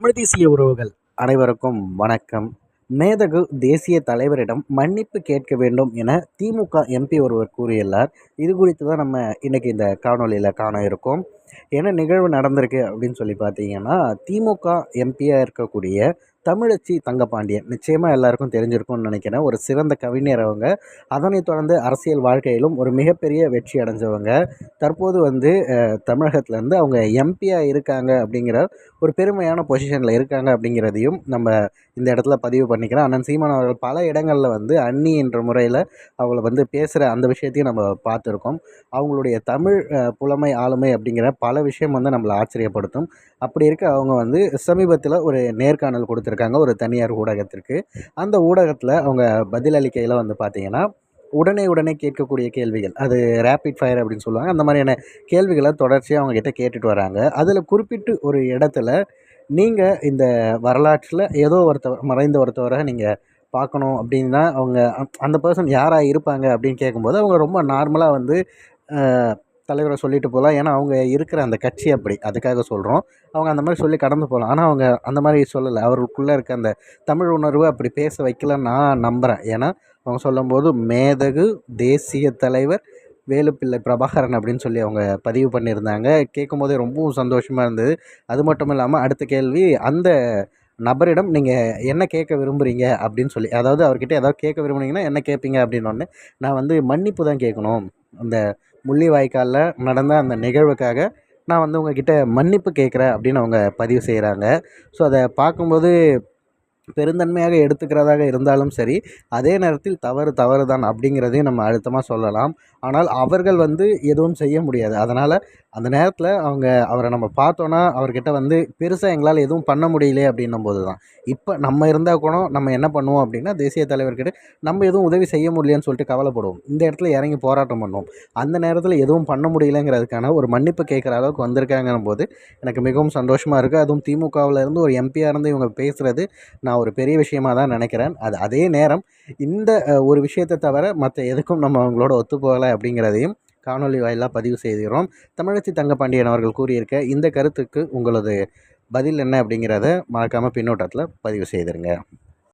தமிழ் தேசிய உறவுகள். அனைவருக்கும் வணக்கம். மேதகு தேசிய தலைவரிடம் மன்னிப்பு கேட்க வேண்டும் என திமுக எம்பி ஒருவர் கூறியுள்ளார். இது குறித்து தான் நம்ம இன்றைக்கி இந்த காணொலியில் காண இருக்கோம். என்ன நிகழ்வு நடந்திருக்கு அப்படின்னு சொல்லி பார்த்தீங்கன்னா திமுக எம்பியாக இருக்கக்கூடிய தமிழச்சி தங்கப்பாண்டியன். நிச்சயமாக எல்லாருக்கும் தெரிஞ்சிருக்கும்னு நினைக்கிறேன். ஒரு சிறந்த கவிஞர் அவங்க. அதனைத் தொடர்ந்து அரசியல் வாழ்க்கையிலும் ஒரு மிகப்பெரிய வெற்றி அடைஞ்சவங்க. தற்போது வந்து தமிழகத்துலேருந்து அவங்க எம்பியாக இருக்காங்க அப்படிங்கிற ஒரு பெருமையான பொசிஷனில் இருக்காங்க அப்படிங்கிறதையும் நம்ம இந்த இடத்துல பதிவு பண்ணிக்கிறேன். அண்ணன் சீமான் அவர்கள் பல இடங்களில் வந்து அன்னி என்ற முறையில் அவங்கள வந்து பேசுகிற அந்த விஷயத்தையும் நம்ம பார்த்துருக்கோம். அவங்களுடைய தமிழ் புலமை ஆளுமை அப்படிங்கிற பல விஷயம் வந்து நம்மளை ஆச்சரியப்படுத்தும். அப்படி இருக்க அவங்க வந்து சமீபத்தில் ஒரு நேர்காணல் கொடுத்துருக்காங்க. ஒரு தனியார் ஊடகத்திற்கு. அந்த ஊடகத்தில் அவங்க பதிலளிக்கையில் வந்து பார்த்திங்கன்னா உடனே உடனே கேட்கக்கூடிய கேள்விகள் அது ரேப்பிட் ஃபயர் அப்படின்னு சொல்லுவாங்க அந்த மாதிரியான கேள்விகளை தொடர்ச்சியாக அவங்ககிட்ட கேட்டுட்டு வராங்க. அதில் குறிப்பிட்டு ஒரு இடத்துல நீங்கள் இந்த வரலாற்றில் ஏதோ ஒருத்தவர் மறைந்த ஒருத்தவரை நீங்கள் பார்க்கணும் அப்படின்னா அவங்க அந்த பர்சன் யாராக இருப்பாங்க அப்படின்னு கேட்கும்போது அவங்க ரொம்ப நார்மலாக வந்து தலைவரை சொல்லிட்டு போகலாம். ஏன்னா அவங்க இருக்கிற அந்த கட்சி அப்படி. அதுக்காக சொல்கிறோம் அவங்க அந்த மாதிரி சொல்லி கடந்து போகலாம். ஆனால் அவங்க அந்த மாதிரி சொல்லலை. அவர்களுக்குள்ளே இருக்க அந்த தமிழ் உணர்வு அப்படி பேச வைக்கலன்னு நான் நம்புகிறேன் ஏன்னா அவங்க சொல்லும்போது மேதகு தேசிய தலைவர் வேலுப்பிள்ளை பிரபாகரன் அப்படின்னு சொல்லி அவங்க பதிவு பண்ணியிருந்தாங்க. கேட்கும்போதே ரொம்பவும் சந்தோஷமாக இருந்தது. அது மட்டும் இல்லாமல் அடுத்த கேள்வி அந்த நபரிடம் நீங்கள் என்ன கேட்க விரும்புகிறீங்க அப்படின்னு சொல்லி அதாவது அவர்கிட்ட ஏதாவது கேட்க விரும்புனீங்கன்னா என்ன கேட்பீங்க அப்படின்னு ஒன்று நான் வந்து மன்னிப்பு தான் கேட்கணும். அந்த முள்ளிவாய்க்காலில் நடந்த அந்த நிகழ்வுக்காக நான் வந்து உங்கள்கிட்ட மன்னிப்பு கேட்குறேன் அப்படின்னு அவங்க பதிவு செய்கிறாங்க. ஸோ அதை பார்க்கும்போது பெருந்தன்மையாக எடுத்துக்கிறதாக இருந்தாலும் சரி அதே நேரத்தில் தவறு தவறு தான் அப்படிங்கிறதையும் நம்ம அழுத்தமாக சொல்லலாம். ஆனால் அவர்கள் வந்து எதுவும் செய்ய முடியாது. அதனால் அந்த நேரத்தில் அவங்க அவரை நம்ம பார்த்தோன்னா அவர்கிட்ட வந்து பெருசாக எங்களால் எதுவும் பண்ண முடியலையே அப்படின்னும் போது தான் இப்போ நம்ம இருந்தால் கூட நம்ம என்ன பண்ணுவோம் அப்படின்னா தேசிய தலைவர்கிட்ட நம்ம எதுவும் உதவி செய்ய முடியலன்னு சொல்லிட்டு கவலைப்படுவோம். இந்த இடத்துல இறங்கி போராட்டம் பண்ணுவோம். அந்த நேரத்தில் எதுவும் பண்ண முடியலைங்கிறதுக்கான ஒரு மன்னிப்பு கேட்குற அளவுக்கு வந்திருக்காங்கன்னும் போது எனக்கு மிகவும் சந்தோஷமாக இருக்குது அதுவும் திமுகவில் இருந்து ஒரு எம்பியாக இருந்து இவங்க பேசுகிறது நான் ஒரு பெரிய விஷயமாக தான் நினைக்கிறேன். அது அதே நேரம் இந்த ஒரு விஷயத்தை தவிர மற்ற எதுக்கும் நம்ம அவங்களோட ஒத்துப்போகலை அப்படிங்கிறதையும் காணொலி வாயிலாக பதிவு செய்கிறோம் தமிழச்சி தங்கப்பாண்டியன் அவர்கள் கூறியிருக்க இந்த கருத்துக்கு உங்களது பதில் என்ன அப்படிங்கிறத மறக்காமல் பின்னோட்டத்தில் பதிவு செய்திருங்க.